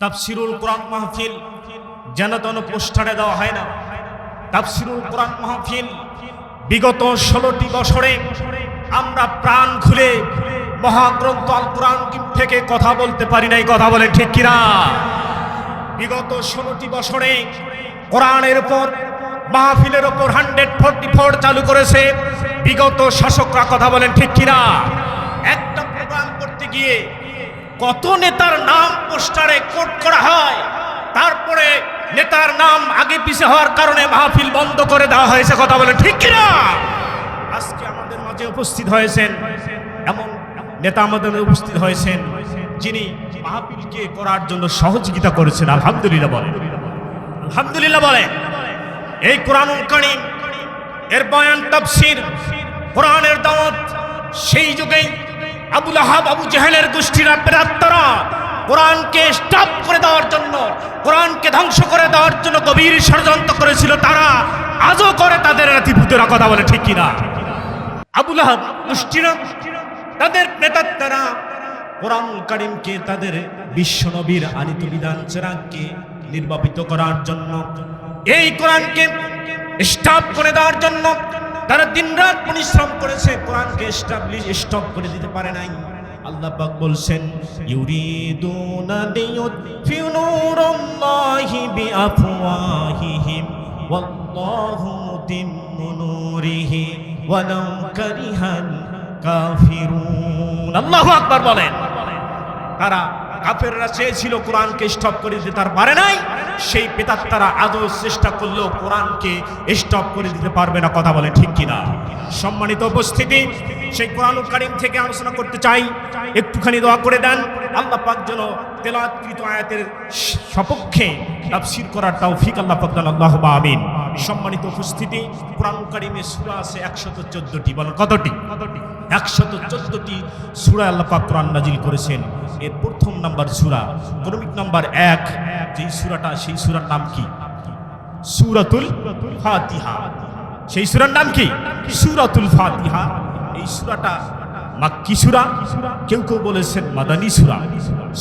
তাফসিরুল কোরআন মাহফিল যেন তেন পোস্টারে দেওয়া হয় না। তাফসিরুল কোরআন মাহফিল বিগত ষোলোটি বছরে আমরা প্রাণ খুলে মহাগ্রন্থ আল কোরআন থেকে কথা বলতে পারি নাই, কথা বলেন ঠিক কিনা? বিগত ষোলোটি বছরে কোরআনের উপর, মাহফিলের ওপর হান্ড্রেড ফোরটি ফোর চালু করেছে বিগত শাসকরা, কথা বলেন ঠিক কিনা? একটা প্রোগ্রাম করতে গিয়ে কত নেতার নাম পোস্টারে কোট করা হয়, তারপরে নেতার নাম আগে পিছে হওয়ার কারণে মাহফিল বন্ধ করে দেওয়া হয়েছে, কথা বলে ঠিক কিনা? আজকে আমাদের মাঝে উপস্থিত হয়েছেন এমন নেতা আমাদের উপস্থিত হয়েছেন যিনি মাহফিলকে করার জন্য সহযোগিতা করেছেন, আলহামদুলিল্লাহ বলেন। আলহামদুলিল্লাহ বলেন। এই কোরআন কারীম, এর বয়ান, তাফসীর, কোরআনের দাওয়াত, সেই যুগে আবুল আহাব, আবু জাহেলের গোষ্ঠীরা প্রাত্তারা কোরআনকে স্টপ করে দেওয়ার জন্য, কোরআনকে ধ্বংস করে দেওয়ার জন্য গভীর ষড়যন্ত্র করেছিল তারা, আজও করে তাদের নাতিপুতেরা কথা বলে, ঠিক কিনা? আবুল আহাব, গোষ্ঠীরা, তাদের প্রেতাত্মারা কোরআন করিমকে তাদের বিশ্বনবীর আনিত বিধান চেরাগকে নির্বাপিত করার জন্য, এই কোরআনকে স্টপ করে দেওয়ার জন্য তারা দিনরাত পরিশ্রম করেছে, কোরআনকে স্টাবলিশ স্টপ করে দিতে পারে নাই। আল্লাহ পাক বলছেন, ইউরিদুনা লিয়ুতফিউ নূরাল্লাহি বিআফওয়াহিহিম, ওয়াল্লাহু মুতিম্মু নূরিহি ওয়ালাউ কারিহাল কাফিরুন। আল্লাহু আকবার বলেন। তারা কাফেররা চেয়েছিল কোরআনকে স্টপ করে দিতে, তার পারে নাই। সেই পেতার তারা আদৌ চেষ্টা করলেও কোরআনকে স্টপ করে দিতে পারবে না, কথা বলে ঠিক কিনা? সম্মানিত উপস্থিতি, সেই কোরআন কারিম থেকে আলোচনা করতে চাই। একটুখানি দোয়া করে দেন। আল্লাহ পাক যেন তেলাৎকৃত আয়াতের সপক্ষে তাফসীর করার তৌফিক আল্লাহ পাক আল্লাহ আমিন। সম্মানিত উপস্থিতি কোরআন কারিমে সূরা আছে একশত চোদ্দটি। বলেন কতটি? কতটি? একশত চোদ্দটি সূরা আল্লাহ পাক কোরআন নাজিল করেছেন। এর প্রথম নাম্বার সূরা ক্রমিক নাম্বার এক যেই সুরাটা সেই সুরার নাম কি? সূরাতুল ফাতিহা। সেই সুরার নাম কি? সূরাতুল ফাতিহা। এই সুরাটা মাক্কি সূরা। কেউ কেউ বলেছেন মাদানী সূরা।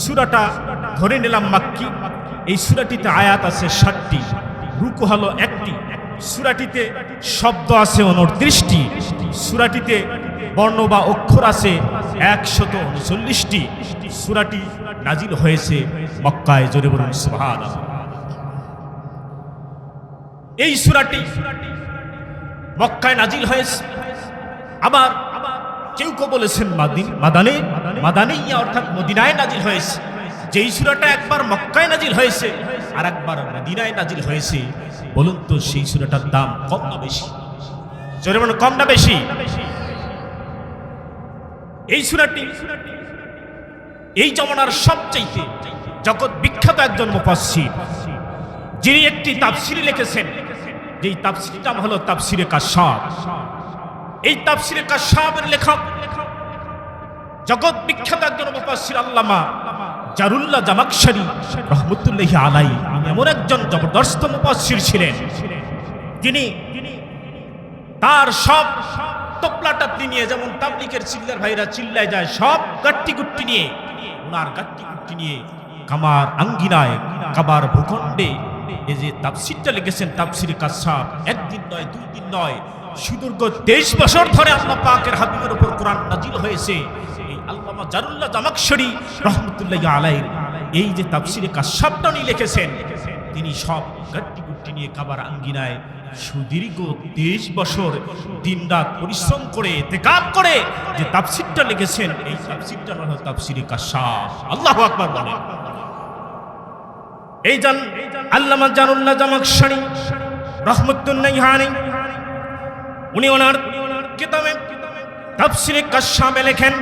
সুরাটা ধরে নিলাম মাক্কি। এই সূরাটিতে আয়াত আছে ষাটটি। রুকু হলো সূরাটিতে শব্দ আছে উনত্রিশটি সুরাটিতে বর্ণ বা অক্ষর আছে একশত উনচল্লিশটি। সুরাটি নাজিল হয়েছে মক্কায়, জোরে বলুন, সুবহানাল্লাহ। এই সূরাটি মক্কায় নাজিল হয়েছে। আবার কেউ কেউ বলেছেন মাদিন মাদানে মাদানিয়া অর্থাৎ মদিনায় নাজিল হয়েছে। যেই সুরাটা একবার মক্কায় নাজিল হয়েছে আর একবার মদিনায় নাজিল হয়েছে, বলুন তো সেই সূরাটার দাম কম না বেশি? জোরে বলুন, কম না বেশি? এই সূরাটি, এই জমানার সবচাইতে জগৎ বিখ্যাত একজন মুফাসসির, যিনি একটি তাফসির লিখেছেন, যেই তাফসিরটার হলো তাফসিরে কাশাব। এই তাফসিরে কাশাবের লেখক জগৎ বিখ্যাত একজন মুফাসসির আল্লামা জারুল্লাহ জামাকশারি রহমতুল্লাহি আলাই এমন একজন জবরদস্ত মুফাসসির ছিলেন, যিনি তার সব তপলাটাপলি নিয়ে, যেমন তাবলিকের চিল্লার ভাইরা চিল্লায় যায়, সব গাট্টি গুট্টি নিয়ে, ওনার গাট্টি গুট্টি নিয়ে কামার আঙ্গিনায়, কাবার ভূখণ্ডে, এই যে তাফসিরটা লিখেছেন তাফসির কাসাব, একদিন নয়, দুই দিন নয়, সুদীর্ঘ তেইশ বছর ধরে আল্লাহ পাকের হাবিবের উপর কোরআন নাজিল হয়েছে। আল্লামা জারুল্লাহ জামাকশরী রহমতুল্লাহ আলাইর এই যে তাফসিরে কাসাবটা উনি লিখেছেন, তিনি সব গাট্টি গুট্টি নিয়ে কাবার আঙ্গিনায় সুদীর্ঘ তেইশ বছর দিন রাত পরিশ্রম করে তেকাব করে যে তাফসিরটা লিখেছেন, এই তাফসিরটা হলো তাফসিরে কাসাব আল্লাহ আকবার বলেন। এই জান আল্লামা জানুল্লাহ জামাকশরী রহমতুল্লাহ হানি উনি ওনার কিতাবে তাফসিরে কাশাবে লেখেন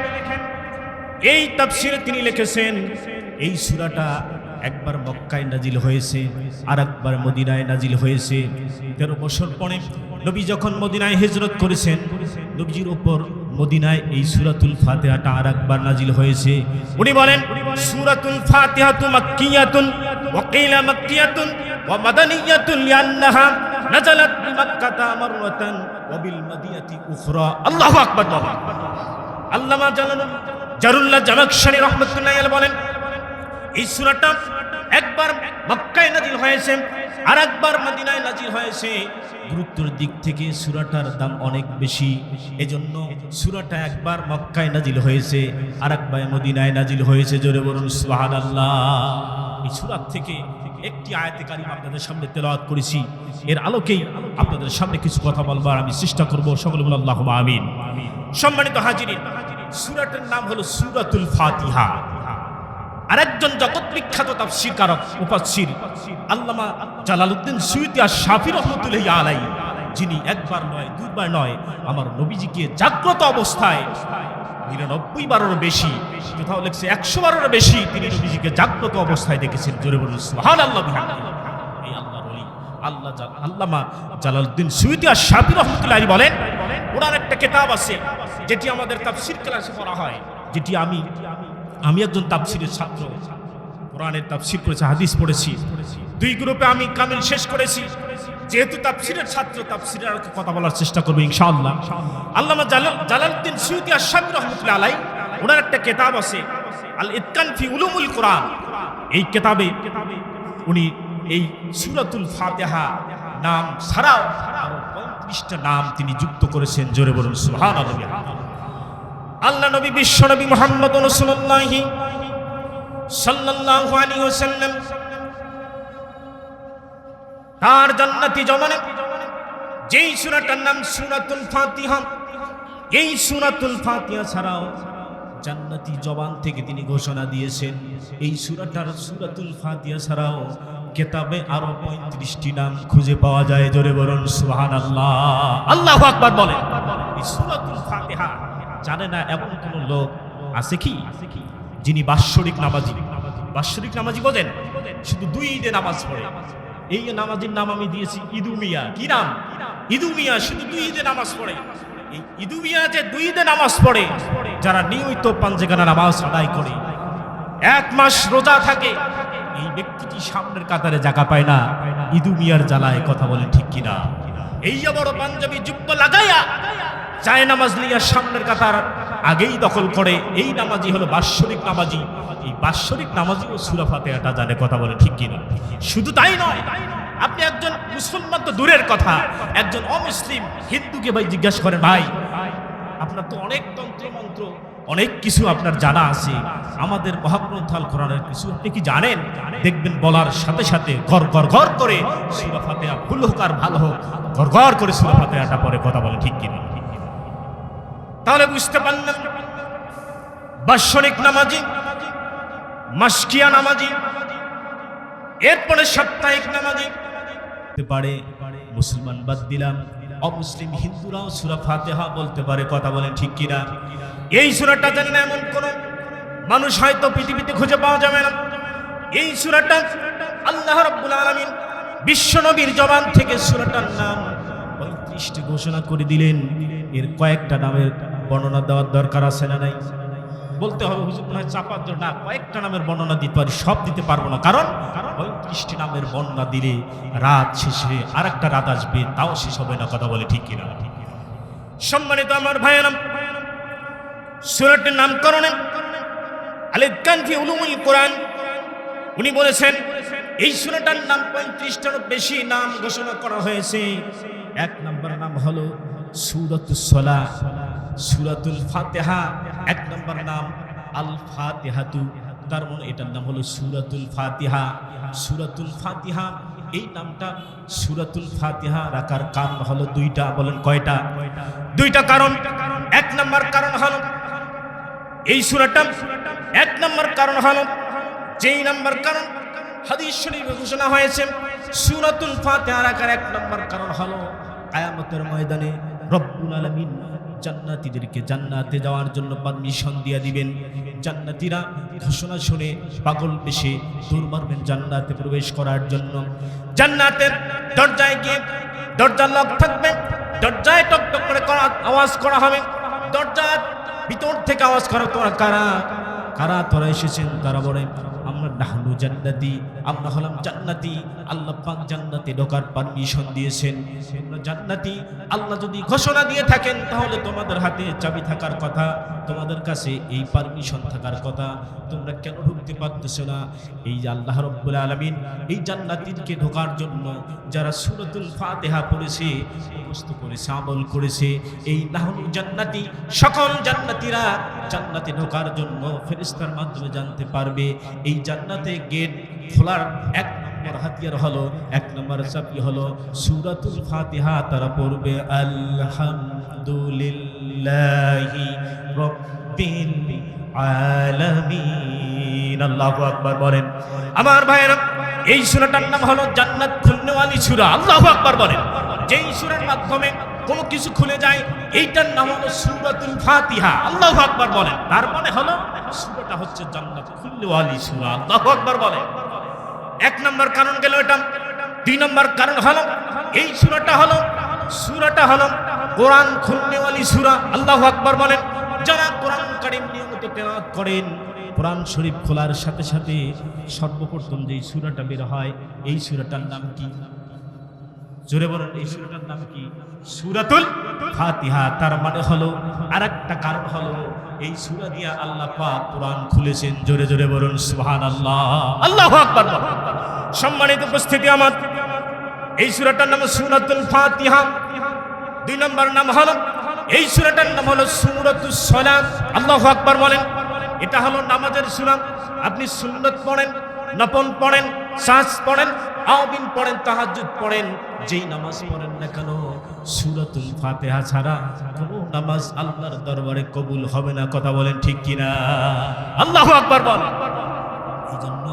এই তাফসিরে তিনি লিখেছেন, এই সূরাটা একবার মক্কায় নাজিল হয়েছে আর একবার মদিনায় নাজিল হয়েছে। তেরো বছর পরে নবী যখন মদিনায় হিজরত করেছেন, নবীজির উপর মদিনায় এই সূরাতুল ফাতিহাটা আর একবার নাজিল হয়েছে। উনি বলেন, সূরাতুল ফাতিহাতু মাক্কিয়াতুন, ওয়া কিলা মাক্কিয়াতুন, ওয়া মাদানিয়াতুন লিআন্নাহা নাজালাত বিমাক্কাতা মাররাতান, ওয়া বিল মাদিয়াতি উখরা। আল্লাহু আকবার আল্লামা জালালুল জারুল্লাহ জামাকশরী রহমাতুল্লাহি বলেন, এই সুরাটা একবার মক্কায় নাজিল হয়েছে আর একবার মদিনায় নাজিল হয়েছে। গুরুত্বের দিক থেকে সুরাটার দাম অনেক বেশি, এজন্য সুরাটা একবার মক্কায় নাজিল হয়েছে আর একবার মদিনায় নাজিল হয়েছে, জোরে বলুন আল্লাহ এই সূরা থেকে একটি আয়াতে আপনাদের সামনে তেলাওয়াত করেছি। এর আলোকেই আপনাদের সামনে কিছু কথা বলবার আমি চেষ্টা করব। সকলে বলুন, আল্লাহুম্মা আমিন। সম্মানিত হাজিরিন সূরাটার নাম হলো সূরাতুল ফাতিহা। আরেকজন জগৎ বিখ্যাত তাফসীর কারক, মুফাসসির আল্লামা জালালউদ্দিন সুয়ুতি আর শাফি রহমাতুল্লাহি আলাই যিনি একবার নয়, দুইবার নয় আমার নবীজিকে জাগ্রত অবস্থায় নিরানব্বই বারেরও বেশি, কোথাও লেখছে একশো বারেরও বেশি তিনি নবীজিকে জাগ্রত অবস্থায় দেখেছেন। জোরে বলুন সুবহান আল্লাহ এই আল্লাহ আল্লামা জালালউদ্দিন সুয়ুতি আর শাফি রহমাতুল্লাহি বলেন, ওনার একটা কেতাব আছে যেটি আমাদের তাফসীর ক্লাসে পড়া হয়, যেটি আমি আমি একজন তাফসিরের ছাত্র। কোরআনের তাফসির করেছি হাদিস পড়েছি। দুই গ্রুপে আমি কামিল শেষ করেছি। যেহেতু তাফসিরের ছাত্র, তাফসিরের আর কথা বলার চেষ্টা করব ইনশাআল্লাহ। আল্লামা জালাল, জালালউদ্দিন সুয়ুতি আশাফি রহমতুল্লাহ আলাই ওনার একটা কেতাব আছে আল ইতকান ফি উলুমুল কোরআন। এই কেতাবে উনি এই সূরাতুল ফাতিহা নাম ছাড়াও পঁয়ত্রিশটা নাম তিনি যুক্ত করেছেন, জোরে বলুন, সুবহানাল্লাহ। আল্লাহ নবী, বিশ্ব নবী মোহাম্মদ তার জান্নাতি জমানে যেই সূরাটার নাম সূরাতুল ফাতিহা, এই সূরাতুল ফাতিহা ছাড়াও জান্নাতি জবান থেকে তিনি ঘোষণা দিয়েছেন, এই সূরাটার সুরাতুল ফাতিহা ছাড়াও কেতাবে আরও পঁয়ত্রিশটি নাম খুঁজে পাওয়া যায়। জোরে বলুন, সুবহানাল্লাহ। আল্লাহ আকবার বলেন, এই সূরাতুল জানে না এমন কোন লোক আছে কি? যিনি বাৎসরিক নামাজি। বাৎসরিক নামাজি বোঝেন, শুধু দুই ঈদে নামাজ পড়ে। এই নামাজির নাম আমি দিয়েছি ইদু মিয়া। কি নাম? ইদু মিয়া শুধু দুই ঈদে নামাজ পড়ে। এই ইদু মিয়া যে দুই ঈদে নামাজ পড়ে, যারা নিয়মিত পাঞ্জেগানা নামাজ আদায় করে, এক মাস রোজা থাকে এই ব্যক্তিটি সামনের কাতারে জায়গা পায় না? ইদু মিয়ার জ্বালায় কথা বলে ঠিক কিনা? এই যে বড় পাঞ্জাবি যুব্য লাগাইয়া চায় নামাজ নিয়ে সামনের কাতার আগেই দখল করে। এই নামাজি হলো বাৎসরিক নামাজি। এই বাৎসরিক নামাজি ও সুরা জানে কথা বলে ঠিক কিনা? শুধু তাই নয়, আপনি একজন মুসলমান তো দূরের কথা। একজন অমুসলিম হিন্দুকে ভাই জিজ্ঞাসা করেন, ভাই, আপনার তো অনেক তন্ত্র মন্ত্র অনেক কিছু আপনার জানা আছে। আমাদের মহাগ্রন্থ আল কোরআনের কিছু। আপনি কি জানেন? দেখবেন বলার সাথে সাথে ঘর ঘর ঘর করে সুরা ফাতেহা ভুল হোক আর ভালো হোক, ঘর ঘর করে সুরা ফাতেহাটা পরে কথা বলে, ঠিক কিনা? তাহলে বুঝতে পারলাম বাৎসরিক নামাজি, মাসকিয়া নামাজি, এরপরে সাপ্তাহিক নামাজি। পারে, মুসলমান বাদ দিলাম। অমুসলিম হিন্দুরাও সুরা ফাতেহা বলতে পারে, কথা বলেন, ঠিক কিনা? এই সুরাটা জানি না এমন কোন মানুষ হয়তো পৃথিবীতে খুঁজে পাওয়া যাবে না। এই সুরাটা আল্লাহ রাব্বুল আলামিন বিশ্ব নবীর জবান থেকে সুরাটার নাম পঁয়ত্রিশটি ঘোষণা করে দিলেন। এর কয়েকটা নামের বর্ণনা দেওয়ার দরকার আছে না নাই? বলতে হবে, হুজুর মনে হয় চাপার জন্য না, কয়েকটা নামের বর্ণনা দিতে পারি, সব দিতে পারব না। কারণ পঁয়ত্রিশটি নামের বর্ণনা দিলে রাত শেষে আর একটা রাত আসবে, তাও শেষ হবে না, কথা বলে ঠিক কিনা? সম্মানিত আমার ভাইয়েরাম সুরাটির নামকরণে আলিদ কানফি উলুমুল কোরআন, উনি বলেছেন, এই সুরাটার নাম পঁয়ত্রিশটারও বেশি নাম ঘোষণা করা হয়েছে। এক নম্বর নাম হলো সুরতুল সলা, সুরাতুল ফাতেহা। এক নম্বর নাম আল ফাতেহাতু তার মানে এটার নাম হলো সুরাতুল ফাতিহা। সুরাতুল ফাতিহা এই নামটা সুরাতুল ফাতিহা রাখার কারণ হলো দুইটা, বলেন কয়টা? দুইটা কারণ। এক নম্বর কারণ হলো, এই সুরাটা এক নম্বর কারণ হলো, যেই নম্বর কারণ হাদিস শরীফে ঘোষণা হয়েছে, সুরাতুল ফাতিহা রাখার এক নম্বর কারণ হলো আয়ামতের ময়দানে রব্বুল আলামিন জান্নাতীদেরকে জান্নাতে যাওয়ার জন্য পারমিশন দিয়ে দিবেন। জান্নাতীরা ঘোষণা শুনে পাগল বেশে দৌড় মারবেন জান্নাতে প্রবেশ করার জন্য। জান্নাতের দরজায় গিয়ে দরজা লক থাকবে, দরজায় টক টক করে আওয়াজ করা হবে। দরজা ভিতর থেকে আওয়াজ করা তোরা কারা? কারা তোরা এসেছেন? তারা বলে নাহনু জান্নাতি, আমরা হলাম জান্নাতি। আল্লাহ পাক জান্নাতে ঢোকার পারমিশন দিয়েছেন। তোমরা জান্নাতি। আল্লাহ যদি ঘোষণা দিয়ে থাকেন, তাহলে তোমাদের হাতে চাবি থাকার কথা, তোমাদের কাছে এই পারমিশন থাকার কথা। তোমরা কেন ঢুকতে পারতেছো না? এই আল্লাহ রব্বুল আলমিন এই জান্নাতিকে ঢোকার জন্য যারা সুরতুল ফাতেহা পড়েছে, মুখস্থ করেছে আমল করেছে, এই নাহনু জান্নাতি, সকল জান্নাতিরা জান্নাতে ঢোকার জন্য ফেরিস্তার মাধ্যমে জানতে পারবে। এই জান্নাতে গেট খোলার এক নম্বর হাতিয়ার হলো, এক নম্বর চাপি হলো সুরাতুল ফাতিহা, তারা পড়বে, আলহামদুলিল্লাহি রব্বিল আলামিন। আল্লাহু আকবার বলেন। আমার ভাইয়েরা, এই সূরাটার নাম হলো জান্নাত খুলনেওয়ালি সূরা। আল্লাহু আকবার বলেন। যেই সূরার মাধ্যমে কোনো কিছু খুলে যায়, এইটার নাম হলো সূরাতুল ফাতিহা। আল্লাহু আকবার বলেন। তার মানে হলো, সূরাটা হচ্ছে জান্নাত। খুলনেওয়ালি সূরা, আল্লাহু আকবার বলে। এক নম্বর কারণ গেল এটা। দুই নম্বর কারণ হলো, এই সুরাটা হলো সুরাটা হলো কোরআন খুলনেওয়ালি সূরা, আল্লাহু আকবার বলেন। যারা কোরআন কারীম নিয়মিত তেলাওয়াত করেন, কোরআন শরীফ খোলার সাথে সাথে সর্বপ্রথম যেই সূরাটা বের হয়, এই সূরাটার নাম কি? জোরে বলেন, এই সুরাটার নাম কি? সূরাতুল ফাতিহা। তার মানে হলো আরেকটা কারণ হলো এই সূরা দিয়া আল্লাহ পাক কোরআন খুলেছেন। জোরে জোরে বলুন, সুবহানাল্লাহ। আল্লাহু আকবার। সম্মানিত উপস্থিতি আমার। এই সুরাটার নাম সূরাতুল ফাতিহা। দুই নম্বর নাম হলো, এই সুরাটার নাম হলো সূরাতুস সালাত আল্লাহু আকবার বলেন। এটা হলো নামাজের সূরা। আপনি সুন্নত পড়েন, নফল পড়েন সাজ পড়েন আওদিন পড়েন, তাহাজ্জুদ পড়েন, যেই নামাজ পড়েন না কেন, সূরাতুল ফাতিহা ছাড়া কোনো নামাজ আল্লাহর দরবারে কবুল হবে না, কথা বলেন ঠিক কিনা? আল্লাহু আকবার বলেন। এই জন্য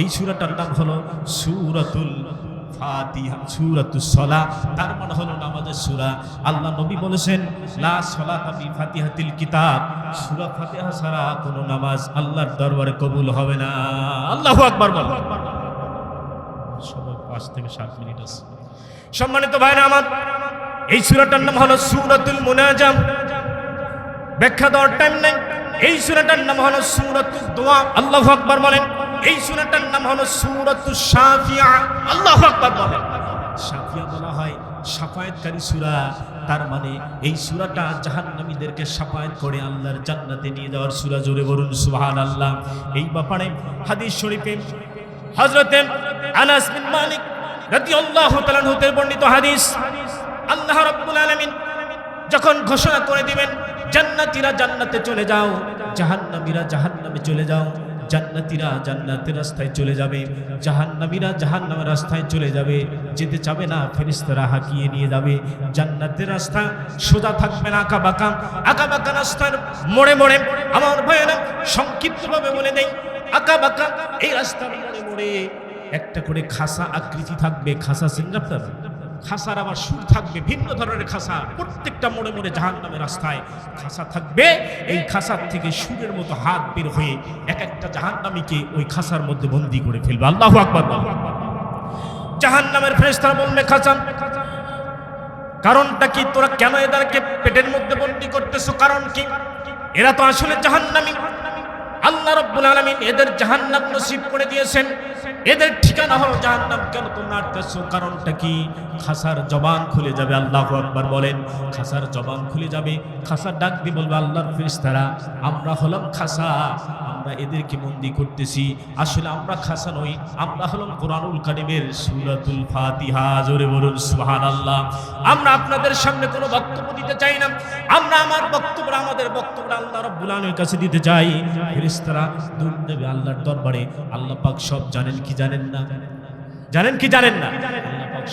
এই সুরাটার নাম হলো সূরাতুল ফাতিহা, সূরাতুস সালাহ তার মানে হলো নামাজের সূরা। আল্লাহ নবী বলেছেন, লা সালাতা বি ফাতিহাতিল কিতাব। সূরা ফাতিহা ছাড়া কোনো নামাজ আল্লাহর দরবারে কবুল হবে না। আল্লাহু আকবার বল সবাই পাঁচ থেকে সাত মিনিট আছে। সম্মানিত ভাইরা আমার, এই সুরাটার নাম হলো সূরাতুল মুনাজাম। ব্যাখ্যা দেওয়ার টাইম নেই। এই সুরাটার নাম হলো সূরাতুদ দোয়া। আল্লাহু আকবার বলেন, এই সূরাটার নাম হলো সূরাতুশ শাফিয়া। আল্লাহ আকবার বলেন। শাফিয়া বলা হয় সাফায়াতকারী সূরা। তার মানে এই সূরাটা জাহান্নামীদেরকে সাফায়াত করে আল্লাহর জান্নাতে নিয়ে যাওয়ার সূরা। জোরে বলুন, সুবহানাল্লাহ। এই ব্যাপারে হাদিস শরীফে হযরতে আনাস বিন মালিক রাদিয়াল্লাহু তাআলা হতে বর্ণিত হাদিস, আল্লাহ রাব্বুল আলামিন যখন ঘোষণা করে দিবেন, জান্নাতীরা জান্নাতে চলে যাও, জাহান্নামীরা জাহান্নামে চলে যাও, জান্নাতীরা জান্নাতের রাস্তায় চলে যাবে, জাহান্নামীরা জাহান্নামের রাস্তায় চলে যাবে, যেতে চাবে না, ফেরেশতারা হাঁকিয়ে নিয়ে যাবে, জান্নাতের রাস্তা সোজা থাকবে না, আঁকা বাঁকা আঁকা বাঁকা রাস্তার মোড়ে মোড়ে, আমার ভয়েরা সংক্ষিপ্তভাবে বলে নেই আঁকা বাঁকা। এই রাস্তার মোড়ে মোড়ে একটা করে খাসা আকৃতি থাকবে, খাসা চিনেন খাসার আবার সুর থাকবে, ভিন্ন ধরনের খাসা। প্রত্যেকটা মোড়ে মোড়ে জাহান নামের রাস্তায় খাসা থাকবে। এই খাসার থেকে সুরের মতো হাত বের হয়ে এক একটা জাহান নামীকে ওই খাসার মধ্যে বন্দি করে ফেলবে। আল্লাহ আকবর। জাহান নামের ফেরেস্তারা বলবে, খাসা, কারণটা কি? তোরা কেন এদেরকে পেটের মধ্যে বন্দি করতেছো? কারণ কি? এরা তো আসলে জাহান্নামী। আল্লাহ রব্বুল আলামিন এদের জাহান্নাম নসিব করে দিয়েছেন। এদের ঠিকানা হলো জাহান্নাম কেন তোমরা কারণটা কি? খাসার জবান খুলে যাবে, আল্লাহ আকবার বলেন। খাসার জবান খুলে যাবে খাসার ডাক দিয়ে বলবে, আল্লাহর ফেরেশতারা, আমরা হলাম খাসা, আমরা এদেরকে বন্দি করতেছি। আসলে আমরা খাসা নই, আমরা হলাম কোরআনুল কারিমের সূরাতুল ফাতিহা। জোরে বলুন, সুবহানাল্লাহ। আমরা আপনাদের সামনে কোনো বক্তব্য দিতে চাই না। আমরা আমার বক্তব্য, আমাদের বক্তব্য আল্লাহ রাব্বুল আলামিনের কাছে দিতে চাই। ফেরেশতারা দূর দেবে আল্লাহর দরবারে। আল্লাহ পাক সব জানেন কি জানেন না? জানেন কি জানেন না?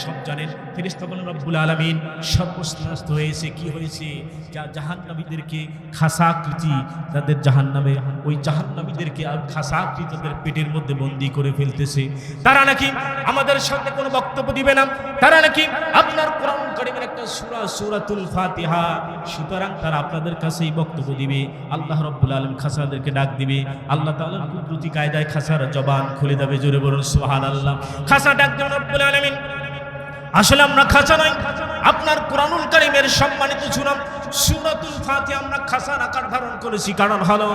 সব জানেন। ফেরেশতা বলেন, রব্বুল আলামিন সর্বস্ত হয়েছে। কি হয়েছে? যা জাহান্নামীদেরকে খাসাকৃতি, তাদের জাহান্নামে ওই জাহান্নামীদেরকে খাসাকৃতি তাদের পেটের মধ্যে বন্দি করে ফেলতেছে। তারা নাকি আমাদের সামনে কোনো বক্তব্য দিবে না? তারা নাকি আপনার কোরআন কারিমের একটা সূরা, সূরাতুল ফাতিহা। সুতরাং তারা আপনাদের কাছেই বক্তব্য দিবে। আল্লাহ রব্বুল আলম খাসাদেরকে ডাক দিবে। আল্লাহ তাআলা কুদরতি কায়দায় খাসার জবান খুলে দেবে। জোরে বলুন, সুবহানাল্লাহ। খাসা ডাক দেবেন রব্বুল আলামিন। আসলে আমরা খাঁচা নাই আপনার কোরআনুল কারিমের সম্মানিত সুনাম সুরাতুল ফাতে আমরা খাসার আকার ধারণ করেছি। কারণ হলো,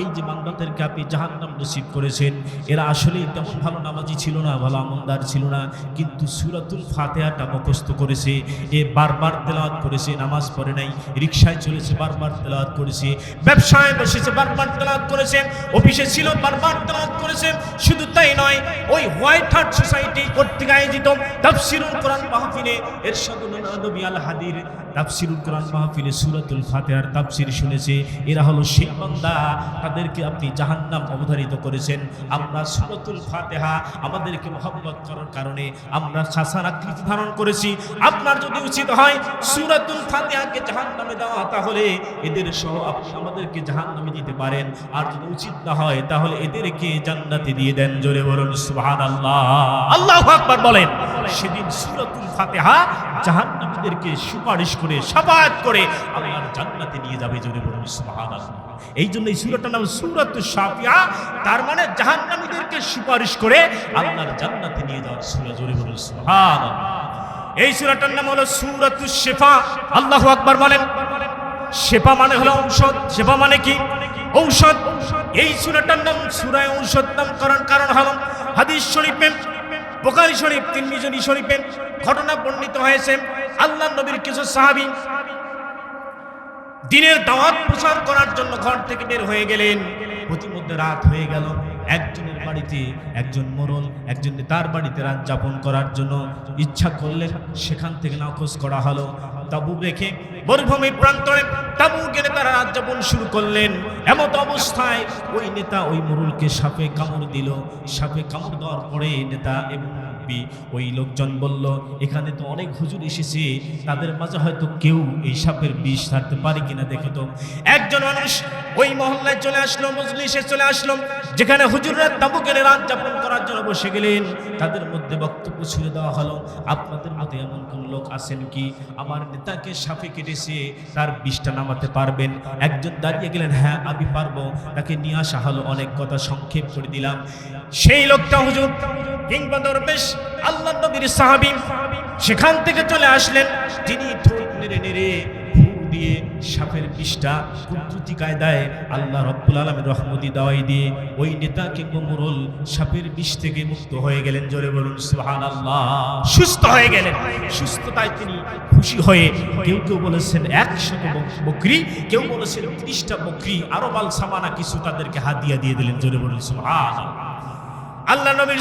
এই যে বান্দাদেরকে আপনি জাহান্নাম নসিব করেছেন, এরা আসলেই তেমন ভালো নামাজি ছিল না, ভালো আমলদার ছিল না। কিন্তু সুরাতুল ফাতেহাটা মুখস্থ করেছে, এ বারবার তেলাওয়াত করেছে, নামাজ পড়ে নাই রিক্সায় চলেছে, বারবার তেলাওয়াত করেছে, ব্যবসায় বসেছে, বারবার তেলাওয়াত করেছে, অফিসে ছিল, বারবার তেলাওয়াত করেছে। শুধু তাই নয়, ওই হোয়াইট হার্ট সোসাইটি কর্তৃক আয়োজিত তাফসিরুল কোরআন মাহফিলে এরশাদ নবী আল হাদির তাফসিরুল কোরআন মাহফিলে সূরাতুল ফাতিহার তাফসির শুনেছে। এরা হলো সেই বান্দা, তাদেরকে আপনি জাহান্নাম অবধারিত করেছেন। আমরা সূরাতুল ফাতিহা আমাদেরকে মোহাম্মত করার কারণে আমরা খাসার আকৃতি ধারণ করেছি। আপনার যদি উচিত হয় সূরাতুল ফাতিহাকে জাহান্নামে দেওয়া, তাহলে এদের সহ আপনি আমাদেরকে জাহান্নামে দিতে পারেন। আর যদি উচিত না হয়, তাহলে এদেরকে জান্নাতে দিয়ে দেন। জোরে বলুন, সুবহানাল্লাহ। আল্লাহু আকবার বলেন। সেদিন সূরাতুল ফাতিহা জাহান্নামীদেরকে সুপারিশ করে, সাফায়াত করে আল্লাহর জান্নাতে নিয়ে যাবে জোরে বলুন, সুবহানাল্লাহ। এই জন্য এই সূরাটার নাম সূরাতুশ শাফিয়া। তার মানে জাহান্নামীদেরকে সুপারিশ করে আল্লাহর জান্নাতে নিয়ে যাওয়ার সূরা, জোরে বলুন, সুবহানাল্লাহ। এই সূরাটার নাম হলো সূরাতুশ শিফা। আল্লাহু আকবার বলেন, শেফা মানে হলো ঔষধ। শেফা মানে কি? ঔষধ। এই সুরাটার নাম, সুরায় ঔষধ নাম নামকরণ কারণ হল হাদিস শরীফে বোখারি শরীফ, তিরমিজি শরীফের ঘটনা বর্ণিত হয়েছে। আল্লাহ নবীর কিছু সাহাবি দিনের দাওয়াত প্রচার করার জন্য ঘর থেকে বের হয়ে গেলেন। প্রতিমধ্যে রাত হয়ে গেল। একজনের বাড়িতে একজন মোরল, একজন তার বাড়িতে রাত যাপন করার জন্য ইচ্ছা করলেন। সেখান থেকে নাকচ করা হলো। তাবু রেখে মরুভূমির প্রান্তরে তাবু গেলে তারা রাত যাপন শুরু করলেন। এমত অবস্থায় ওই নেতা ওই মরুলকে সাপে কামড় দিল। সাপে কামড় দেওয়ার পরে নেতা এবং মুরব্বী, ওই লোকজন বলল এখানে তো অনেক হুজুর এসেছে। তাদের মাঝে হয়তো কেউ এই সাপের বিষ ছাড়তে পারে কিনা দেখে তো। একজন মানুষ ওই মহল্লায় চলে আসলো মজলিসে চলে আসলো যেখানে হুজুররা তাবু কেনে রাত যাপন করার জন্য বসে গেলেন। তাদের মধ্যে বক্তব্য ছুড়ে দেওয়া হলো আপনাদের মধ্যে এমন কোন লোক আছেন কি? আমার নেতাকে সাপে কেটেছে তার বিষটা নামাতে পারবেন। একজন দাঁড়িয়ে গেলেন হ্যাঁ আমি পারব। তাকে নিয়ে আসা হলো অনেক কথা সংক্ষেপ করে দিলাম। সেই লোকটা হুজুর কিংবা দরবেশ আল্লাহ নবীর সাহাবী সেখান থেকে চলে আসলেন। তিনি নেড়ে নেড়ে দিয়ে সাপের আল্লাহ আলমের রহমতি দাওয়াই দিয়ে ওই নেতা কিংবা সাপের বিষ থেকে মুক্ত হয়ে গেলেন। সুস্থ হয়ে গেলেন। সুস্থতায় তিনি খুশি হয়ে কেউ বকরি, কেউ বলেছেন বকরি সামানা কিছু তাদেরকে হাদিয়া দিয়ে দিলেন। জোরে বলুন আল্লাহ নবীর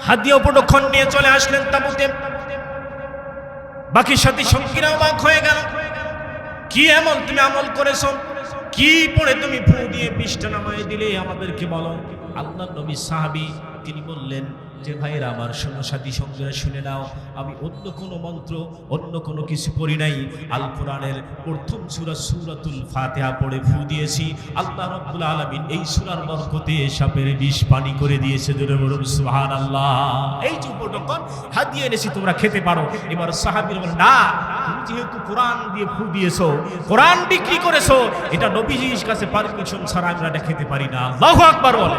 হাদিয়া উপলক্ষণ নিয়ে চলে আসলেন তাবুতে। বাকি সাথী সঙ্গীরা অবাক হয়ে গেল। কি এমন তুমি আমল করেছ? কি পড়ে তুমি ফু দিয়ে পৃষ্ঠা নামায় দিলে আমাদেরকে বলো? আল্লাহ নবী সাহাবী তিনি বললেন যে ভাইরা আমার শোনো সাথী সঙ্গীরা শুনে নাও, আমি অন্য কোনো মন্ত্র, অন্য কোনো কিছু পড়ি নাই। আল কোরআনের প্রথম সূরা সূরাতুল ফাতিহা পড়ে ফু দিয়েছি। আল্লাহ রাব্বুল আলামিন এই সূরার বরকতে সাপের বিষ পানি করে দিয়েছে বলুন, সুবহানাল্লাহ। এই যে উপটকন হাদিয়ে এনেছি, তোমরা খেতে পারো। এবার সাহাবীরা না যেহেতু কোরআন দিয়ে ফু দিয়েছ, কোরআন বিক্রি করেছ, এটা নবীজির কাছে পারমিশন ছাড়া আমরা খেতে পারি না। আল্লাহু আকবার বলে।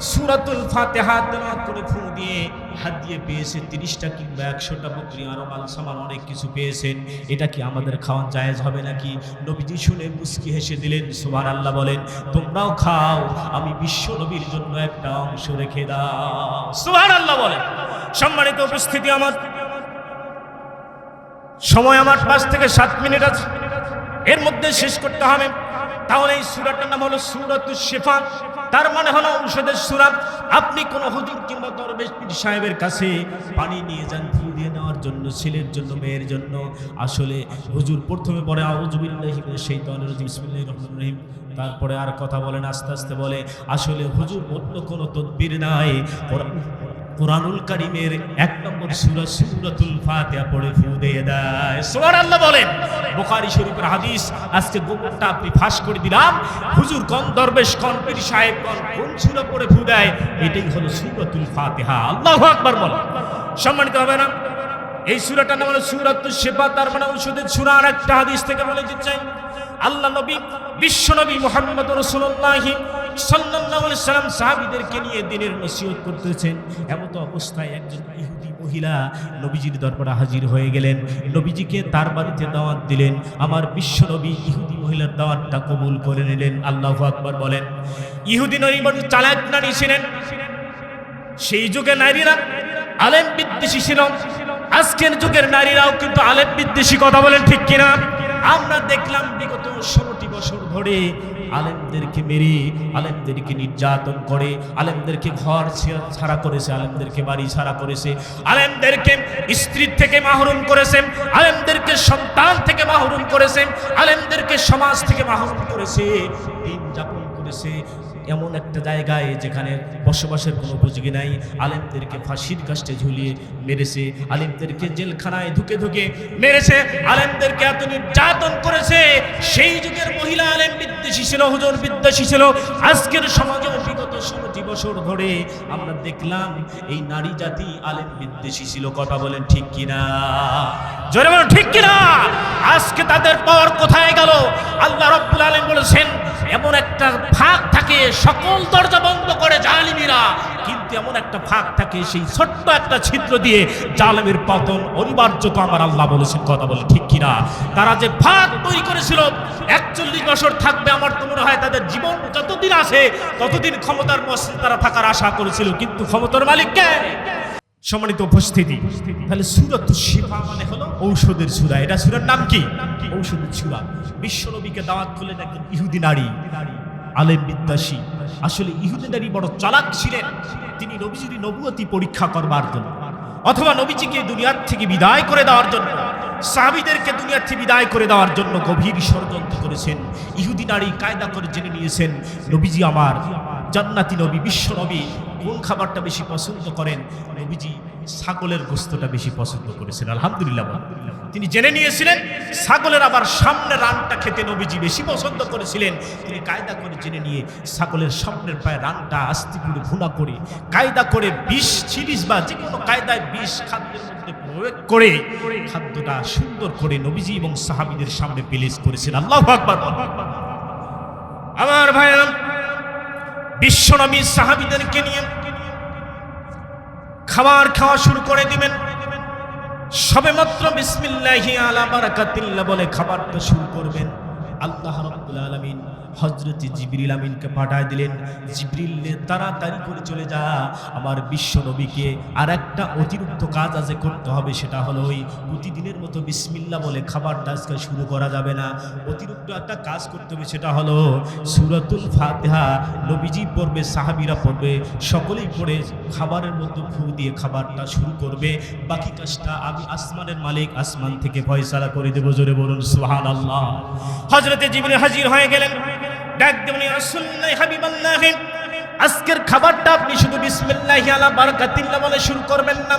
সূরাতুল ফাতিহা তেলাওয়াত করে ফু দিয়ে হাত দিয়ে পেয়েছে তিরিশটা কিংবা একশোটা বকরি আরও মাল অনেক কিছু পেয়েছেন। এটা কি আমাদের খাওয়া জায়েজ হবে নাকি? নবীজি শুনে মুস্কি হেসে দিলেন সুবহান আল্লাহ বলেন, তোমরাও খাও, আমি বিশ্ব নবীর জন্য একটা অংশ রেখে দাও। সুবহান আল্লাহ বলেন। সম্মানিত উপস্থিতি আমার। সময় আমার পাঁচ থেকে সাত মিনিট আছে। এর মধ্যে শেষ করতে হবে। তাহলে এই সুরাটার নাম হলো সুরাত শেফা। তার মানে হলো ঔষধের সুরাত। আপনি কোন হুজুর কিংবা দরবেশ সাহেবের কাছে পানি নিয়ে যান দিয়ে নেওয়ার জন্য, ছেলের জন্য, মেয়ের জন্য। আসলে হুজুর প্রথমে পরে রহমানির রহিম। তারপরে আর কথা বলেন আস্তে আস্তে বলে, আসলে হুজুর অন্য কোনো তদবির নাই কোরআনুল কারিমের এক নম্বর সূরা সূরাতুল ফাতিহা পড়ে ফু দিয়ে দেয়। সুবহানাল্লাহ বলেন, বুখারী শরীফের হাদিস, আজকে গোপনটা আপনি ফাঁস করে দিলাম। হুজুর কোন দরবেশ, কোন পীর সাহেব, কোন কোন সূরা পড়ে ফু দেয়, এটাই হলো সূরাতুল ফাতিহা। আল্লাহু আকবার বলেন। সম্মানিত হবে না এই সূরাটার নাম হলো সূরাতুল শিফা, তার মানে ঔষধের সুরা আর একটা হাদিস থেকে বলে চাই আল্লাহ নবী, বিশ্ব নবী মোহাম্মদ আলাইহি সাল্লাম সাহাবীদেরকে নিয়ে দিনের নসিহত করতেছেন। এমন অবস্থায় একজন ইহুদি মহিলা নবীজির দরবারে হাজির হয়ে গেলেন। নবীজিকে তার বাড়িতে দাওয়াত দিলেন। আমার বিশ্ব নবী ইহুদি মহিলার দাওয়াতটা কবুল করে নিলেন। আল্লাহু আকবার বলেন, ইহুদি নবী বড় চালাক নারী ছিলেন। সেই যুগে নারীরা আলেম বিদ্বেষী ছিল। আজকের যুগের নারীরাও কিন্তু আলেম বিদ্বেষী, কথা বলেন ঠিক কিনা? আমরা দেখলাম বিগত ষোলোটি বছর ধরে আলেমদেরকে মেরে আলেমদেরকে নির্যাতন করে, আলেমদেরকে ঘর ছাড়া করেছে, আলেমদেরকে বাড়ি ছাড়া করেছে, আলেমদেরকে স্ত্রীর থেকে মাহরুম করেছেন আলেমদেরকে সন্তান থেকে মাহরুম করেছেন আলেমদেরকে সমাজ থেকে মাহরুম করেছে, দিন যাপন করেছে এমন একটা জায়গায় যেখানে বসবাসের কোনো উপযোগী নাই। আলেমদেরকে ফাঁসির কাষ্টে ঝুলিয়ে মেরেছে। আলেমদেরকে জেলখানায় ঢুকে ধুকে মেরেছে। আলেমদেরকে এত নির্যাতন করেছে। সেই যুগের মহিলা আলেম বিদ্বেষী ছিল, হুজুর বিদ্বেষী ছিল। আজকের সমাজে বছর ধরে আমরা দেখলাম এই নারী জাতি আলেম বিদ্বেষী ছিল। কথা বলেন ঠিক কিনা? জোরে বলেন, ঠিক কিনা? আজকে তাদের পর কোথায় গেল? আল্লাহ রব্বুল আলম বলেছেন, এমন একটা ফাঁক থাকে, সকল দরজা বন্ধ করে জালিমিরা। কিন্তু এমন একটা ফাঁক থাকে, সেই ছোট্ট একটা ছিদ্র দিয়ে জালেমের পতন অনিবার্য তো আমার আল্লাহ বলেছেন। কথা বলে ঠিক কিনা? তারা যে ফাঁক তৈরি করেছিল একচল্লিশ বছর থাকবে আমার তো মনে হয় তাদের জীবন। যতদিন আছে, ততদিন ক্ষমতার মসজিদ তারা থাকার আশা করেছিল। কিন্তু ক্ষমতার মালিক কে? সম্মানিত উপস্থিতি, তাহলে সুরত শিফা মানে হলো ঔষধের সুরা। এটা সুরার নাম কি? ঔষধের সুরা। বিশ্বনবীকে দাওয়াত করলেন একজন ইহুদি নারী, আলেম বিদ্যাসী আসলে ইহুদি নারী বড় চালাক ছিলেন। তিনি নবীজির নবুয়তি পরীক্ষা করবার জন্য, অথবা নবীজিকে দুনিয়ার থেকে বিদায় করে দেওয়ার জন্য। সাহাবিদেরকে দুনিয়ার থেকে বিদায় করে দেওয়ার জন্য গভীর ষড়যন্ত্র করেছেন। ইহুদি নারী কায়দা করে জেনে নিয়েছেন, নবীজি আমার জান্নাতি নবী, বিশ্ব নবী। কোন খাবারটা বেশি পছন্দ করেন? নবীজি ছাগলের গোস্তটা বেশি পছন্দ করেছেন। আলহামদুলিল্লাহ। তিনি জেনে নিয়েছিলেন, ছাগলের আবার সামনে রানটা খেতে নবীজি বেশি পছন্দ করেছিলেন। তিনি কায়দা করে জেনে নিয়ে ছাগলের সামনের পায়ে রানটা আস্তে করে ভুনা করে কায়দা করে বিষ ছিরিস বা যে কোনো কায়দায় বিষ খাদ্যের মধ্যে করে খাদ্যটা সুন্দর করে নবীজি এবং সাহাবিদের সামনে পেলেস করেছেন। আল্লাহ আকবার আমার ভাইয়া বিশ্বনবী সাহাবিদেরকে নিয়ে খাবার খাওয়া শুরু করে দিবেন। সবে মাত্র বিসমিল্লাহি আলা বারাকাতিল্লাহ বলে খাবারটা শুরু করবেন। আল্লাহ রাব্বুল আলামিন হযরত জিবরিল আমিনকে পাঠায় দিলেন, জিবরিল নে তাড়াতাড়ি করে চলে যা। আমার বিশ্ব নবীকে আর একটা অতিরিক্ত কাজ আজকে করতে হবে, সেটা হলো ওই প্রতিদিনের মতো বিসমিল্লাহ বলে খাবারটা আজকে শুরু করা যাবে না। অতিরিক্ত একটা কাজ করতে হবে, সেটা হলো সূরাতুল ফাতিহা, নবীজি পড়বে, সাহাবীরা পড়বে, সকলেই পড়ে খাবারের মধ্যে ফু দিয়ে খাবারটা শুরু করবে। বাকি কাজটা আমি আসমানের মালিক, আসমান থেকে ফয়সালা করে দেবো, জোরে বলুন সুহান আল্লাহ হজরতে জীবনে হাজির হয়ে গেলেন। ডাক দেবনি রসুল্লাহ হাবিবাল্লাহ, আজকের খাবারটা আপনি শুধু বিসমিল্লাহ আলা বারকাতিল্লা বলে শুরু করবেন না।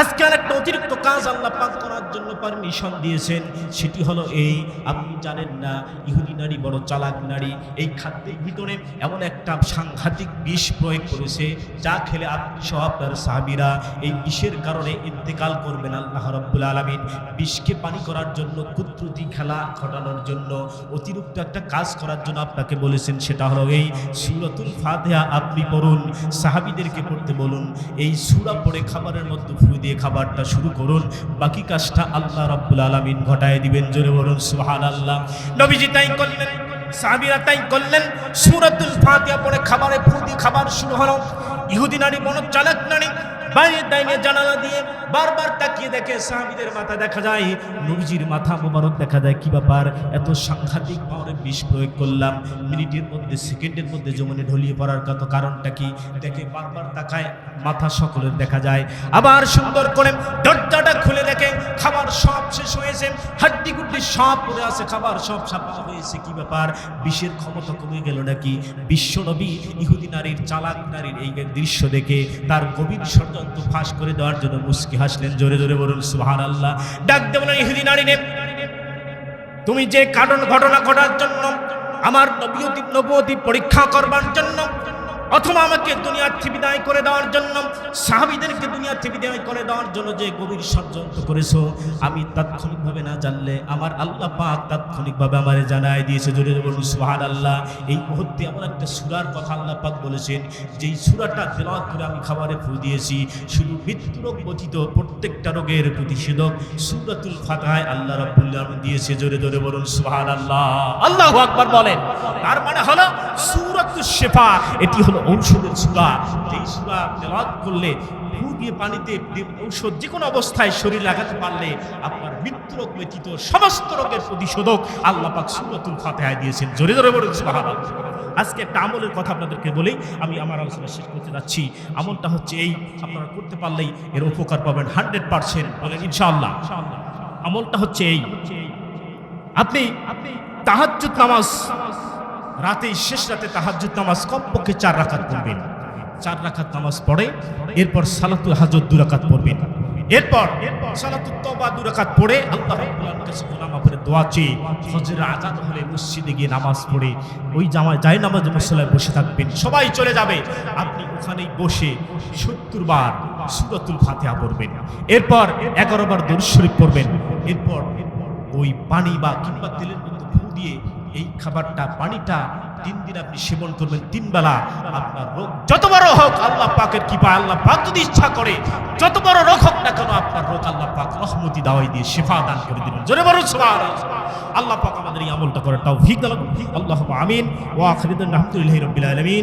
আজকে আর একটা অতিরিক্ত কাজ আল্লাহ পাক করার জন্য পারমিশন দিয়েছেন। সেটি হলো এই, আপনি জানেন না, ইহুদি নারী, বড় চালাক নারী, এই খাদ্যের ভিতরে এমন একটা সাংঘাতিক বিষ প্রয়োগ করেছে, যা খেলে আপনি সহ আপনার সাহাবিরা এই বিষের কারণে ইন্তেকাল করবেন আল্লাহ রব্বুল আলমিন। বিষকে পানি করার জন্য কুত্রুতি খেলা ঘটানোর জন্য, অতিরিক্ত একটা কাজ করার জন্য আপনাকে বলেছেন, সেটা হলো এই সুরতুল ফাতেহা আপনি পড়ুন, সাহাবিদেরকে পড়তে বলুন। এই সুরা পড়ে খাবারের মধ্যে ফু দিয়ে খাবারটা শুরু করুন। বাকি কাজটা আল্লাহ রব্বুল আলমিন ঘটায় দিবেন, জোরে বলুন সুহান আল্লাহ নবীজি তাই করলেন, সাহাবিরা তাই করলেন। সুরাতুল ফাতিহা পরে খাবারে ফু দিয়ে খাবার শুরু হলো। ইহুদি নারী, মনোচালক চালাক নারী বাইরে দাইনে জানালা দিয়ে বারবার তাকিয়ে দেখে সাহাবিদের মাথা দেখা যায়, নবীজির মাথা মোবারক দেখা যায়। কি ব্যাপার? এত সাংঘাতিক পাওয়ারে বিষ প্রয়োগ করলাম। মিনিটের মধ্যে, সেকেন্ডের মধ্যে জমনে ঢলিয়ে পড়ার কত কারণটা কি? দেখে বারবার তাকায়, মাথা সকলের দেখা যায়। আবার সুন্দর করে দরজাটা খুলে দেখে খাবার সব শেষ হয়েছে। হাড্ডি গুড্ডি সব পড়ে আছে, খাবার সব ছাপা হয়েছে। কি ব্যাপার? বিষের ক্ষমতা কমে গেল নাকি? বিশ্ব নবী, ইহুদি নারীর, চালাক নারীর এই দৃশ্য দেখে তার গভীর ষড়যন্ত্র ফাঁস করে দেওয়ার জন্য মুস্কি হাসলেন, জোরে জোরে বলুন সুহান আল্লাহ ডাক দেবেন ইহুদি নারী নে, তুমি যে কারণ ঘটনা ঘটার জন্য আমার নবীতি নবতী পরীক্ষা করবার জন্য অথবা আমাকে দুনিয়ার থেকে বিদায় করে দেওয়ার জন্য, সাহাবিদেরকে দুনিয়ার থেকে বিদায় করে দেওয়ার জন্য যে গভীর ষড়যন্ত্র করেছ, আমি তাৎক্ষণিকভাবে না জানলে আমার আল্লাহ পাক তাৎক্ষণিকভাবে আমারে জানায় দিয়েছে। জোরে বলুন সুবহান আল্লাহ এই মুহূর্তে এমন একটা সুরার কথা আল্লাহ পাক বলেছেন, যেই সুরাটা তেলাওয়াত করে আমি খাবারে ফুল দিয়েছি, শুধু মৃত্যু রোগ ব্যতীত প্রত্যেকটা রোগের প্রতিষেধক সুরাতুল ফাতাহায় আল্লাহ রাব্বুল আলামিন দিয়েছে। জোরে জোরে বলুন সুবহান আল্লাহ আকবার বলেন। তার মানে হলো সুরাতুল শেফা, এটি হলো ঔষধের সূরা যেই সূরা তেলাওয়াত করলে দিয়ে পানিতে ঔষধ যে কোনো অবস্থায় শরীর লাগাতে পারলে আপনার মৃত্যু রোগ ব্যতীত সমস্ত রোগের প্রতিষেধক আল্লাহ পাক সুরাতুল ফাতিহায় দিয়েছেন। জোরে জোরে সুবহানাল্লাহ। আজকে একটা আমলের কথা আপনাদেরকে বলেই আমি আমার আলোচনা শেষ করতে যাচ্ছি। আমলটা হচ্ছে এই, আপনারা করতে পারলেই এর উপকার পাবেন হান্ড্রেড পার্সেন্ট। বলেন, ইনশাআল্লাহ। আমলটা হচ্ছে এই আপনি আপনি তাহাজ্জুদ নামাজ রাতে শেষ রাতে তাহাজ্জুদ নামাজ কমপক্ষে চার রাকাত পড়বেন। চার রাকাত নামাজ পড়ে, এরপর সালাতুল হাজত দু রাকাত পড়বেন। এরপর সালাতুল তওবা দু রাকাত পড়ে, আল্লাহ দোয়া চেয়ে আজান হলে মসজিদে গিয়ে নামাজ পড়ে, ওই জামায় যাই নামাজ বসে থাকবেন। সবাই চলে যাবে। আপনি ওখানেই বসে পড়বেন। এরপর এগারো বার পড়বেন। এরপর ওই পানি বা কিংবা তেলের মধ্যে ফু দিয়ে এই খাবারটা, পানিটা তিন দিন আপনি সেবন করবেন তিন বেলা আপনার রোগ যত বড় হোক, আল্লাহ পাকের কি পায় আল্লাহ পাক যদি ইচ্ছা করে, যত বড় রোগ হোক না কেন আপনার রোগ আল্লাহ পাক রহমতি, দাওয়াই দিয়ে শেফা দান করে দিবেন। জোরে বড় সবার আল্লাহ পাক আমাদের এই আমলটা করে তাও ভিক আল্লাহ আমিন। ওয়া আখরিদুল আলহামদুলিল্লাহি রাব্বিল আলামিন।